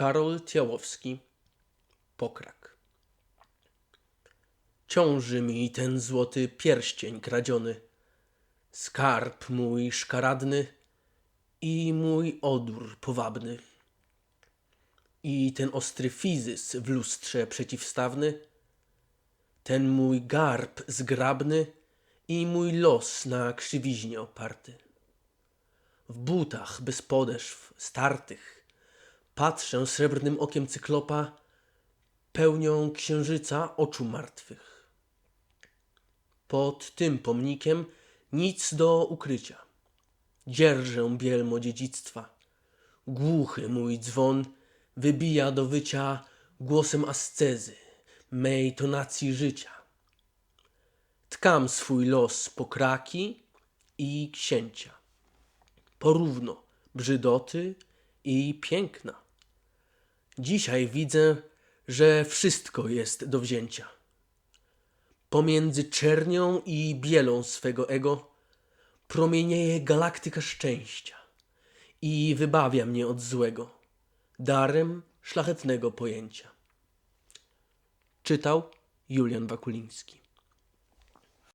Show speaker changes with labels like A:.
A: Karol Tiałowski Pokrak Ciąży mi ten złoty pierścień kradziony, skarb mój szkaradny i mój odór powabny. I ten ostry fizys w lustrze przeciwstawny, ten mój garb zgrabny i mój los na krzywiźnie oparty. W butach bez podeszw, startych, patrzę srebrnym okiem cyklopa, pełnią księżyca oczu martwych. Pod tym pomnikiem nic do ukrycia. Dzierżę bielmo dziedzictwa. Głuchy mój dzwon wybija do wycia głosem ascezy, mej tonacji życia. Tkam swój los po kraki i księcia. Porówno brzydoty i piękna. Dzisiaj widzę, że wszystko jest do wzięcia. Pomiędzy czernią i bielą swego ego promienieje galaktyka szczęścia i wybawia mnie od złego darem szlachetnego pojęcia. Czytał Julian Wakuliński.